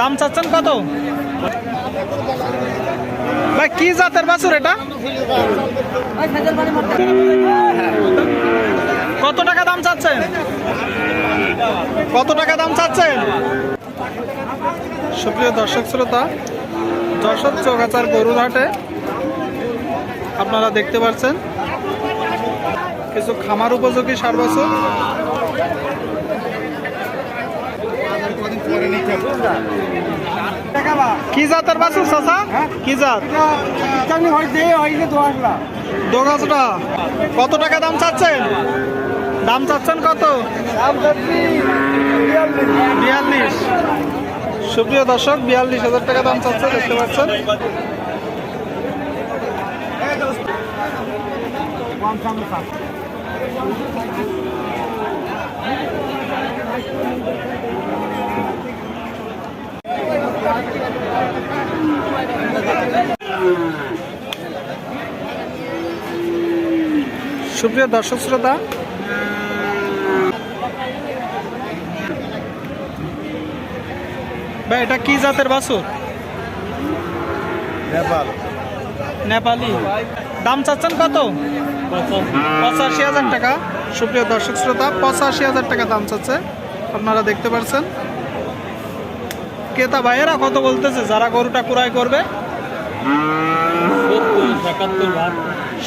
দাম চাচ্ছেন কত? ভাই, কি জাতের বাছুর এটা? কত টাকা দাম চাচ্ছেন? কত টাকা দাম চাচ্ছেন? সুপ্রিয় দর্শক শ্রোতা, যশোর চৌগাছার গরুর হাটে আপনারা দেখতে পাচ্ছেন কিছু খামার উপযোগী সার বছর। কি জাতের বাছুর চাচা? কি জাত? দোগাছটা। কত টাকা দাম চাচ্ছেন? দাম চাচ্ছেন কত? বিয়াল্লিশ। সুপ্রিয় দর্শক বিয়াল্লিশ হাজার টাকা দাম চাচ্ছে দেখতে পাচ্ছেন। সুপ্রিয় দর্শক শ্রোতা ভাই এটা কি জাতের বাছুর? নেপাল। নেপালি। দাম চাচ্ছেন কত? পঁচাশি হাজার টাকা। সুপ্রিয় দর্শক শ্রোতা পঁচাশি হাজার টাকা দাম চাচ্ছে। আপনারা দেখতে পাচ্ছেন ক্রেতা ভাইয়েরা কত বলতেছে? যারা গরুটা কুড়াই করবে?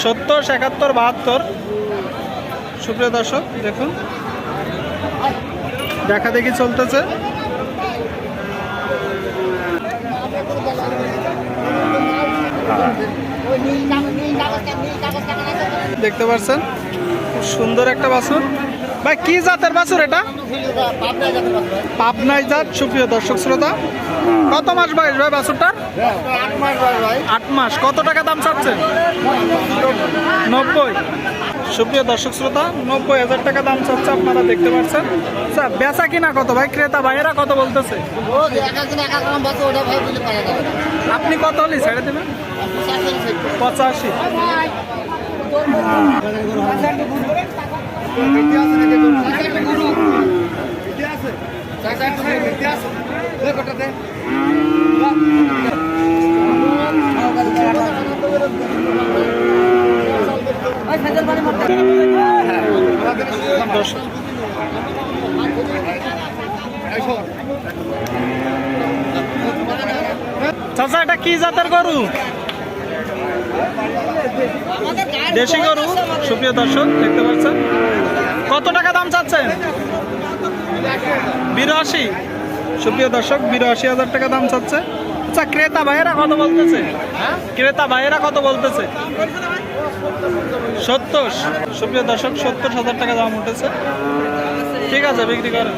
সত্তর, একাত্তর, বাহাত্তর। সুপ্রিয় দর্শক, দেখুন। দেখা দেখি চলতেছে। দেখতে পাচ্ছেন? খুব সুন্দর একটা বাছুর। ভাই, কি জাতের বাছুর এটা? পাবনাই জাত, সুপ্রিয় দর্শক, শ্রোতা। কত মাস বয়স ভাই বাছুরটার? আট মাস। কত টাকা দাম চাচ্ছেন? নব্বই। সুপ্রিয় দর্শক শ্রোতা, নব্বই হাজার টাকা দাম চাচ্ছে আপনারা দেখতে পাচ্ছেন। স্যার, বেচা কিনা কত ভাই? ক্রেতা ভাইয়েরা কত বলতেছে? আপনি কত হলি ছেড়ে দেবেন? পঁচাশি। দশ চাচা, এটা কি জাতের গরু? দেশি গরু, সুপ্রিয় দর্শক, দেখতে পাচ্ছেন। কত টাকা দাম চাচ্ছেন? বিরাশি। সুপ্রিয় দর্শক, বিরাশি হাজার টাকা দাম চাচ্ছে। আচ্ছা ক্রেতা ভাইয়েরা কত বলতেছে। ক্রেতা ভাইয়েরা কত বলতেছে। সত্তর। সুপ্রিয় দর্শক, সত্তর হাজার টাকা দাম উঠেছে। ঠিক আছে, বিক্রি করেন।